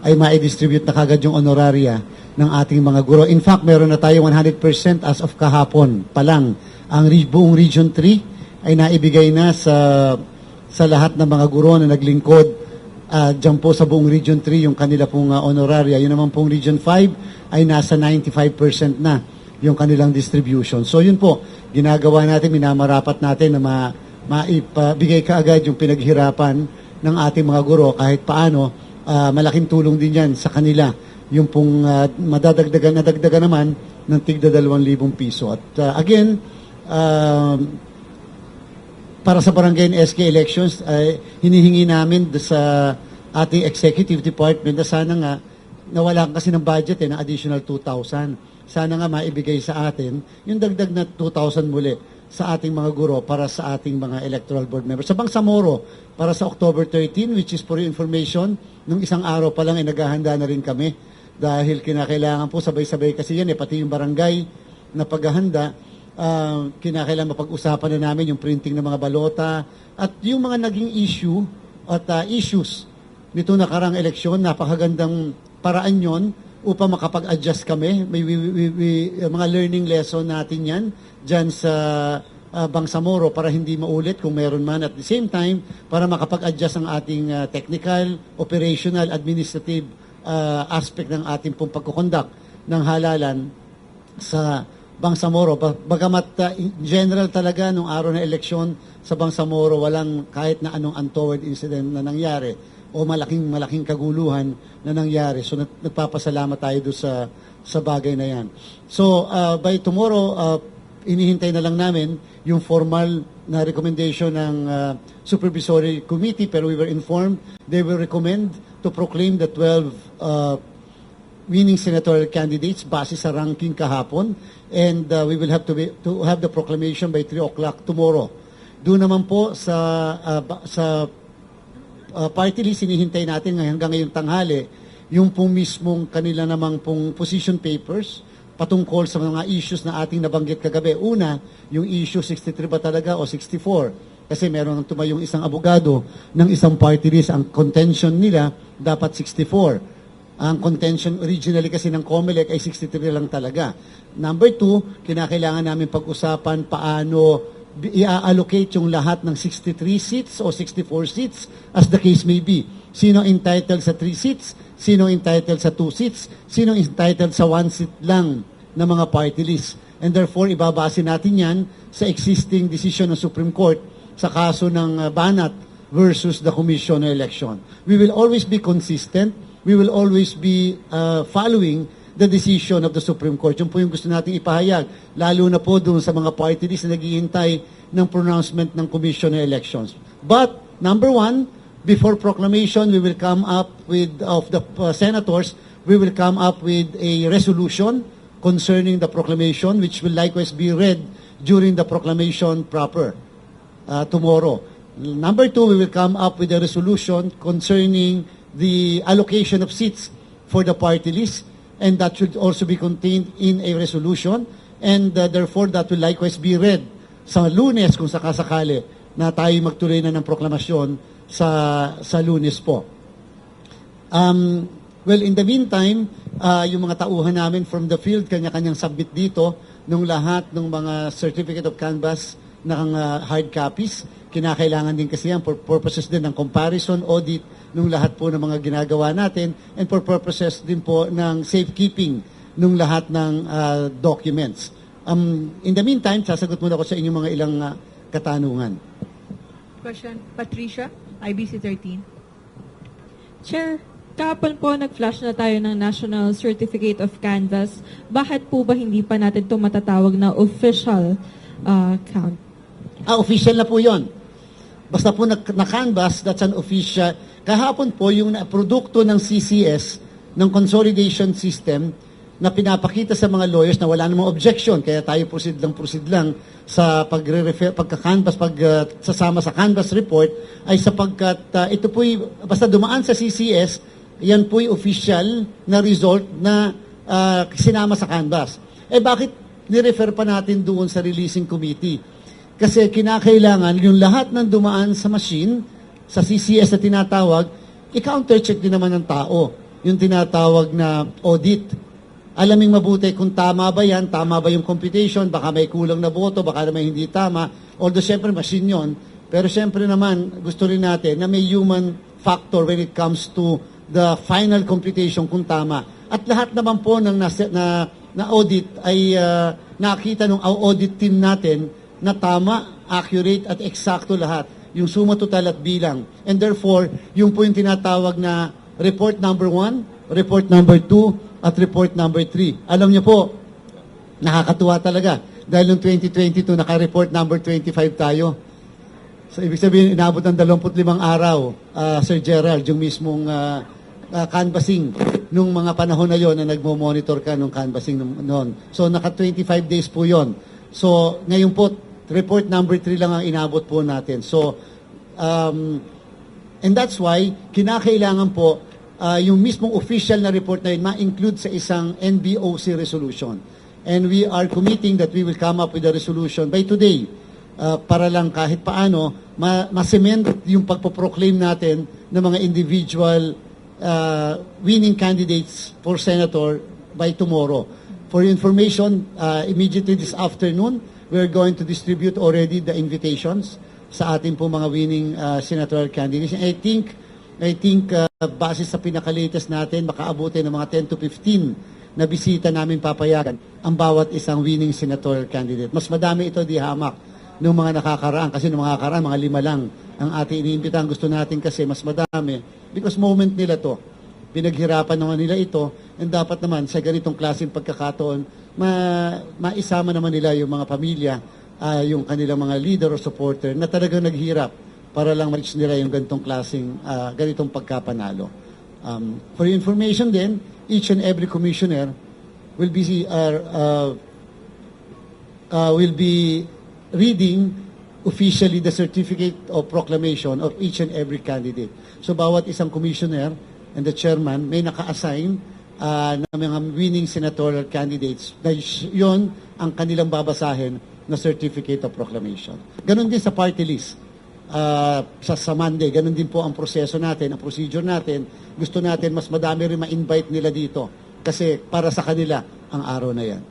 ay ma-distribute na kagad yung honoraria ng ating mga guro. In fact, meron na tayo 100% as of kahapon pa lang. Ang buong Region 3 ay naibigay na sa sa lahat ng mga guro na naglingkod uh, dyan po sa buong Region 3 yung kanila pong uh, honoraria. Yun naman pong Region 5 ay nasa 95% na yung kanilang distribution. So yun po, ginagawa natin, minamarapat natin na ma, maipabigay kaagad yung pinaghirapan ng ating mga guro kahit paano ah, malaking tulong din yan sa kanila yung pong ah, madadagdagan nadagdagan naman ng tigda 2,000 piso. At ah, again, ah, para sa barangay and SK elections, ay hinihingi namin sa ating executive department na sana nga nawala kasi ng budget eh, ng additional 2,000. Sana nga maibigay sa atin yung dagdag na 2,000 muli sa ating mga guro para sa ating mga electoral board members. Sa Bangsamoro, para sa October 13, which is for your information, nung isang araw pa lang ay naghahanda na rin kami. Dahil kinakailangan po sabay-sabay kasi yan eh, pati yung barangay na paghahanda, uh, kinakailangan mapag-usapan na namin yung printing ng mga balota at yung mga naging issue at uh, issues nito nakarang eleksyon, napakagandang paraan yon upang makapag-adjust kami. May we, we, we- mga learning lesson natin yan dyan sa uh, Bangsamoro para hindi maulit kung meron man. At the same time, para makapag-adjust ang ating uh, technical, operational, administrative uh, aspect ng ating pong pagkukondak ng halalan sa Bangsamoro. Ba- Bagamat uh, in general talaga nung araw na eleksyon sa Bangsamoro, walang kahit na anong untoward incident na nangyari o malaking malaking kaguluhan na nangyari. So nag- nagpapasalamat tayo do sa sa bagay na 'yan. So uh, by tomorrow uh, inihintay na lang namin yung formal na recommendation ng uh, supervisory committee pero we were informed they will recommend to proclaim the 12 uh, winning senatorial candidates base sa ranking kahapon and uh, we will have to be, to have the proclamation by 3 o'clock tomorrow. Doon naman po sa uh, sa uh, party list hinihintay natin hanggang ngayong tanghali yung pong mismong kanila namang pong position papers patungkol sa mga issues na ating nabanggit kagabi. Una, yung issue 63 ba talaga o 64? Kasi meron tumayong isang abogado ng isang party list. Ang contention nila dapat 64. Ang contention originally kasi ng COMELEC ay 63 lang talaga. Number two, kinakailangan namin pag-usapan paano i-allocate yung lahat ng 63 seats o 64 seats as the case may be. Sino entitled sa 3 seats? Sino entitled sa 2 seats? Sino entitled sa 1 seat lang ng mga party list? And therefore, ibabase natin yan sa existing decision ng Supreme Court sa kaso ng uh, Banat versus the Commission on Election. We will always be consistent. We will always be uh, following the decision of the Supreme Court. Yun po yung gusto nating ipahayag. Lalo na po doon sa mga party list na naghihintay ng pronouncement ng Commission on Elections. But, number one, before proclamation, we will come up with, of the uh, senators, we will come up with a resolution concerning the proclamation, which will likewise be read during the proclamation proper uh, tomorrow. Number two, we will come up with a resolution concerning the allocation of seats for the party list, and that should also be contained in a resolution, and uh, therefore that will likewise be read sa lunes kung sakasakali na tayo magtuloy na ng proklamasyon sa, sa lunes po. Um, well, in the meantime, uh, yung mga tauhan namin from the field, kanya-kanyang submit dito nung lahat ng mga certificate of canvas ng uh, hard copies. Kinakailangan din kasi yan for purposes din ng comparison, audit, nung lahat po ng mga ginagawa natin, and for purposes din po ng safekeeping nung lahat ng uh, documents. Um, in the meantime, sasagot muna ako sa inyong mga ilang uh, katanungan. Question, Patricia, IBC 13. Chair, kahapon po nag-flash na tayo ng National Certificate of Canvas. Bakit po ba hindi pa natin ito matatawag na official uh, count? Ah, official na po yon. Basta po na, na canvas, that's an official. Kahapon po, yung produkto ng CCS, ng consolidation system, na pinapakita sa mga lawyers na wala namang objection, kaya tayo proceed lang, proceed lang sa pagre-refer, pagka-canvas, pag uh, sasama sa canvas report, ay sapagkat uh, ito po'y, basta dumaan sa CCS, yan po'y official na result na uh, sinama sa canvas. Eh bakit nirefer pa natin doon sa releasing committee? Kasi kinakailangan yung lahat ng dumaan sa machine, sa CCS na tinatawag, i-counter-check din naman ng tao. yung tinatawag na audit. Alaming mabuti kung tama ba yan, tama ba yung computation, baka may kulang na boto, baka naman hindi tama. Although syempre machine yon, pero syempre naman gusto rin natin na may human factor when it comes to the final computation kung tama. At lahat naman po ng nas- na, na audit ay ah, nakita ng audit team natin na tama, accurate at eksakto lahat. Yung suma total at bilang. And therefore, yung po yung tinatawag na report number one, report number two, at report number three. Alam niyo po, nakakatuwa talaga. Dahil noong 2022, naka-report number 25 tayo. So, ibig sabihin, inabot ng 25 araw, ah, Sir Gerald, yung mismong ah, ah, canvassing nung mga panahon na yon na nagmo-monitor ka nung canvassing noon. So, naka 25 days po yon. So, ngayon po, report number 3 lang ang inabot po natin. So, um, and that's why, kinakailangan po ah, yung mismong official na report na yun ma-include sa isang NBOC resolution. And we are committing that we will come up with a resolution by today uh, para lang kahit paano ma- ma-cement yung pagpoproclaim natin ng mga individual uh, winning candidates for senator by tomorrow. For information, uh, immediately this afternoon, we're going to distribute already the invitations sa ating po mga winning uh, senatorial candidates. And I think, I think uh, base sa pinaka-latest natin, makaabuti ng mga 10 to 15 na bisita namin papayagan ang bawat isang winning senatorial candidate. Mas madami ito di hamak ng mga nakakaraan kasi ng mga nakaraan, mga lima lang ang ating iniimbitahan. Gusto natin kasi mas madami because moment nila to. Pinaghirapan naman nila ito and dapat naman sa ganitong klaseng pagkakataon, ma maisama naman nila yung mga pamilya, ah, yung kanilang mga leader o supporter na talagang naghirap para lang ma-reach nila yung ganitong klaseng, ah, ganitong pagkapanalo. Um, for information din, each and every commissioner will be uh, uh, uh, will be reading officially the certificate of proclamation of each and every candidate. So bawat isang commissioner and the chairman may naka-assign uh, na mga winning senatorial candidates na yon ang kanilang babasahin na certificate of proclamation. Ganon din sa party list. Uh, sa, sa Monday, ganun din po ang proseso natin, ang procedure natin. Gusto natin mas madami rin ma-invite nila dito kasi para sa kanila ang araw na yan.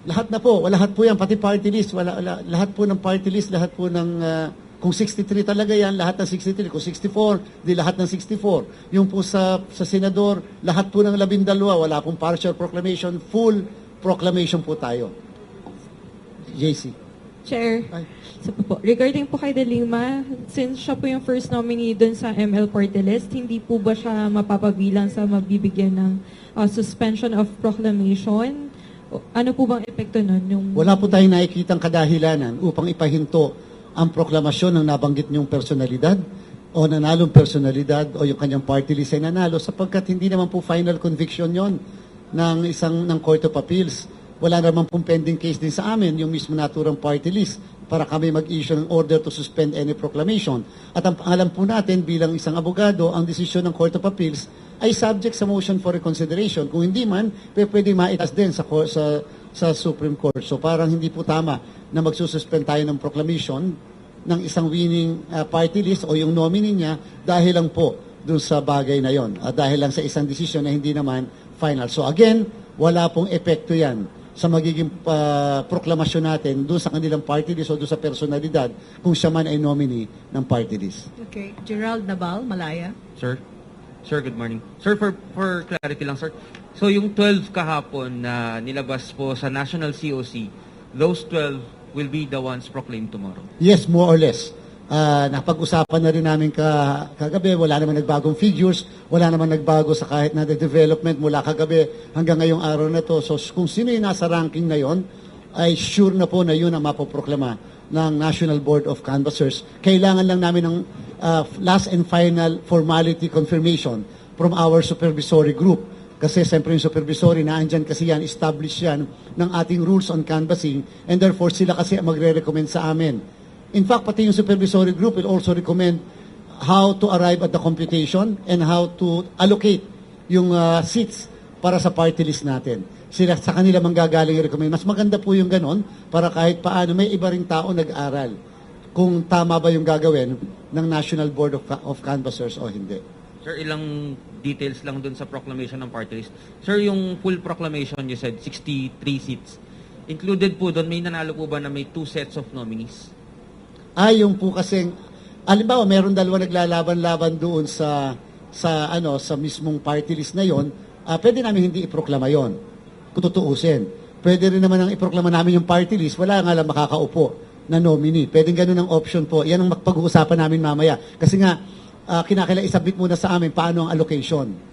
Lahat na po, lahat po yan, pati party list, wala, wala, lahat po ng party list, lahat po ng, ah, kung 63 talaga yan, lahat ng 63, kung 64, di lahat ng 64. Yung po sa, sa senador, lahat po ng labindalwa, wala pong partial proclamation, full proclamation po tayo. JC. Chair, Ay. so po, regarding po kay De Lima, since siya po yung first nominee dun sa ML party list, hindi po ba siya mapapabilang sa mabibigyan ng uh, suspension of proclamation? O, Ano po bang epekto nun? Yung, Wala po tayong nakikitang kadahilanan upang ipahinto ang proklamasyon ng nabanggit niyong personalidad o nanalong personalidad o yung kanyang party list ay nanalo sapagkat hindi naman po final conviction yon ng isang ng Court of Appeals. Wala naman pong pending case din sa amin, yung mismo naturang party list para kami mag-issue ng order to suspend any proclamation. At ang alam po natin bilang isang abogado, ang desisyon ng Court of Appeals ay subject sa motion for reconsideration. Kung hindi man, pwede maitas din sa, sa, sa Supreme Court. So parang hindi po tama na magsususpend tayo ng proclamation ng isang winning uh, party list o yung nominee niya dahil lang po dun sa bagay na yon. At dahil lang sa isang desisyon na hindi naman final. So again, wala pong epekto yan sa magiging uh, proklamasyon natin doon sa kanilang party list o doon sa personalidad kung siya man ay nominee ng party list. Okay. Gerald Nabal, Malaya. Sir? Sir, good morning. Sir, for, for clarity lang, sir. So, yung 12 kahapon na nilabas po sa National COC, those 12 will be the ones proclaimed tomorrow. Yes, more or less. Ah, napag-usapan na rin namin ka, kagabi, wala naman nagbagong figures, wala naman nagbago sa kahit na development mula kagabi hanggang ngayong araw na to. So kung sino yung nasa ranking na yon, ay sure na po na yun ang mapoproklama ng National Board of Canvassers. Kailangan lang namin ng ah, last and final formality confirmation from our supervisory group. Kasi siyempre yung supervisory, naandyan kasi yan, established yan ng ating rules on canvassing and therefore sila kasi magre-recommend sa amin. In fact, pati yung supervisory group will also recommend how to arrive at the computation and how to allocate yung uh, seats para sa party list natin. Sila sa kanila manggagaling yung recommend. Mas maganda po yung ganon para kahit paano may iba ring tao nag-aral. kung tama ba yung gagawin ng National Board of, of Canvassers o hindi. Sir, ilang details lang dun sa proclamation ng party list. Sir, yung full proclamation, you said 63 seats. Included po doon, may nanalo po ba na may two sets of nominees? Ay, yung po kasing, alimbawa, meron dalawa naglalaban-laban doon sa, sa, ano, sa mismong party list na yon, ah, pwede namin hindi iproklama yon kung tutuusin. Pwede rin naman ang iproklama namin yung party list, wala nga lang makakaupo na nominee. Pwede ganun ang option po. Yan ang pag-uusapan namin mamaya. Kasi nga, uh, kinakailangan isabit muna sa amin paano ang allocation.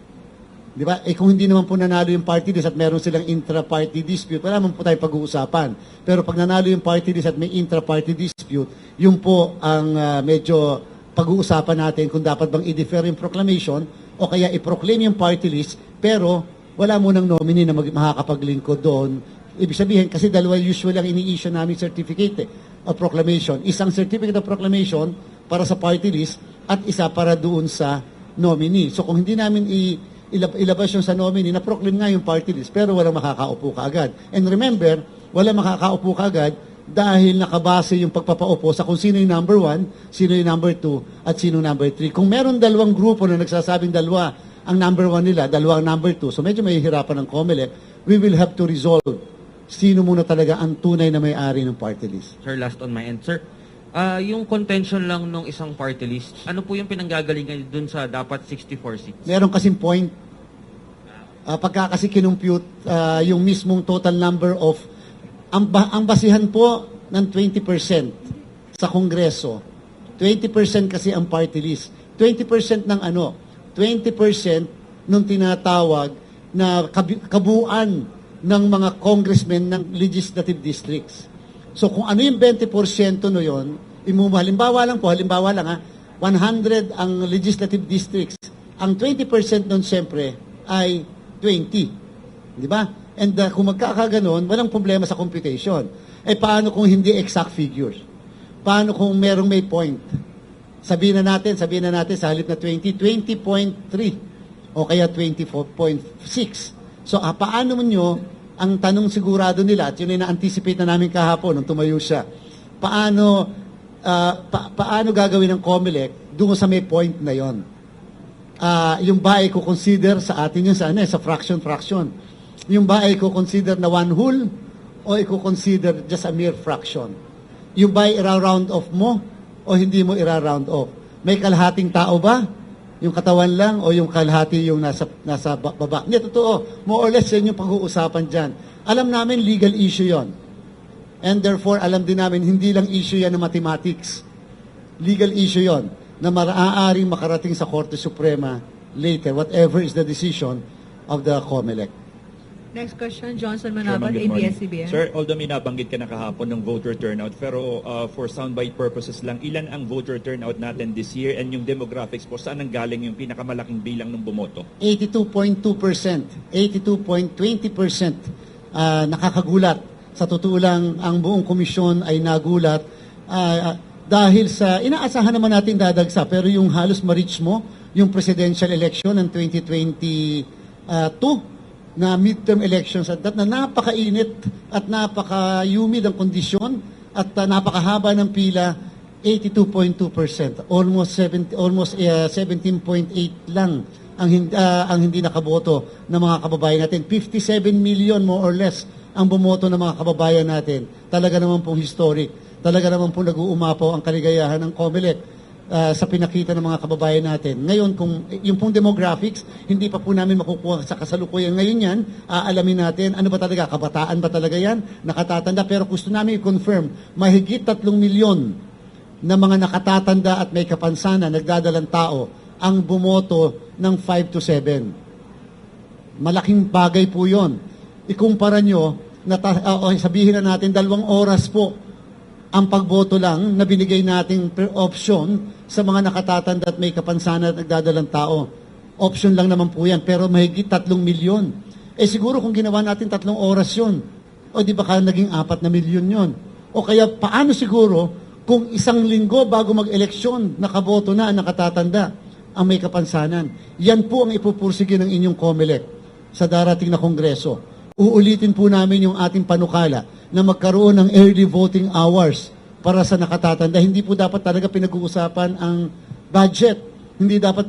Di ba? Eh kung hindi naman po nanalo yung party list at meron silang intra-party dispute, wala naman po tayong pag-uusapan. Pero pag nanalo yung party list at may intra-party dispute, yun po ang ah, medyo pag-uusapan natin kung dapat bang i-defer yung proclamation o kaya i-proclaim yung party list pero wala mo ng nominee na mag- makakapaglingkod doon. Ibig sabihin, kasi dalawa usually ang ini-issue namin certificate eh, of proclamation. Isang certificate of proclamation para sa party list at isa para doon sa nominee. So kung hindi namin i- ilabas yung sa nominee, na-proclaim nga yung party list, pero walang makakaupo kaagad. And remember, walang makakaupo kaagad dahil nakabase yung pagpapaupo sa kung sino yung number one, sino yung number two, at sino number three. Kung meron dalawang grupo na nagsasabing dalawa ang number one nila, dalawa ang number two, so medyo may hirapan ng COMELEC, we will have to resolve sino muna talaga ang tunay na may-ari ng party list. Sir, last on my end. Sir, ah, yung contention lang nung isang party list, ano po yung pinanggagalingan dun sa dapat 64 seats? Meron kasing point, ah, pagka kasi kinumpute ah, yung mismong total number of, ang, ang basihan po ng 20% sa Kongreso, 20% kasi ang party list. 20% ng ano? 20% nung tinatawag na kabuuan ng mga congressmen ng legislative districts. So kung ano yung 20% no yon, imuma, halimbawa lang po, halimbawa lang ha, 100 ang legislative districts. Ang 20% nun siyempre ay 20. Di ba? And uh, kung magkakaganon, walang problema sa computation. Eh paano kung hindi exact figures? Paano kung merong may point? Sabihin na natin, sabihin na natin sa halip na 20, 20.3 o kaya 24.6. So, ah, paano mo nyo, ang tanong sigurado nila, at yun ay na-anticipate na namin kahapon nung tumayo siya, paano, ah, pa- paano gagawin ng COMELEC doon sa may point na yon? Ah, yung ba ay consider sa atin yun sa, ano, eh, sa fraction-fraction? Yung ba ay consider na one whole o i-consider just a mere fraction? Yung ba ay ira-round off mo o hindi mo ira-round off? May kalahating tao ba? Yung katawan lang o yung kalahati yung nasa, nasa ba- baba? Hindi, totoo. More or less, yan yung pag-uusapan dyan. Alam namin, legal issue yon. And therefore, alam din namin, hindi lang issue yan ng mathematics. Legal issue yon na maaaring makarating sa Korte Suprema later, whatever is the decision of the COMELEC. Next question, Johnson Manabat, morning. ABS-CBN. Sir, although may nabanggit ka na kahapon ng voter turnout, pero uh, for soundbite purposes lang, ilan ang voter turnout natin this year and yung demographics po, saan ang galing yung pinakamalaking bilang ng bumoto? 82.2%, 82.20% ah, nakakagulat. Sa totoo lang, ang buong komisyon ay nagulat ah, dahil sa, inaasahan naman natin dadagsa, pero yung halos ma-reach mo, yung presidential election ng 2022 na midterm elections at that na napakainit at napaka-humid ang kondisyon at ah, napakahaba ng pila 82.2%. Almost 70 almost uh, 17.8 lang ang hindi, ah, ang hindi nakaboto ng mga kababayan natin. 57 million more or less ang bumoto ng mga kababayan natin. Talaga naman pong historic. Talaga naman pong nag-uumapaw ang kaligayahan ng COMELEC ah, sa pinakita ng mga kababayan natin. Ngayon, kung yung pong demographics, hindi pa po namin makukuha sa kasalukuyan. Ngayon yan, aalamin natin, ano ba talaga, kabataan ba talaga yan, nakatatanda. Pero gusto namin i-confirm, mahigit 3 milyon na mga nakatatanda at may kapansanan, nagdadalang tao, ang bumoto ng 5 to 7. Malaking bagay po yon. Ikumpara nyo, nata- o sabihin na natin, dalawang oras po ang pagboto lang na binigay nating option sa mga nakatatanda at may kapansanan at nagdadalang tao. Option lang naman po yan, pero mahigit tatlong milyon. Eh siguro kung ginawa natin tatlong oras yun, o di ba kaya naging apat na milyon yun? O kaya paano siguro kung isang linggo bago mag-eleksyon, nakaboto na ang nakatatanda ang may kapansanan. Yan po ang ipupursige ng inyong COMELEC sa darating na kongreso. Uulitin po namin yung ating panukala na magkaroon ng early voting hours para sa nakatatanda. Hindi po dapat talaga pinag-uusapan ang budget. Hindi dapat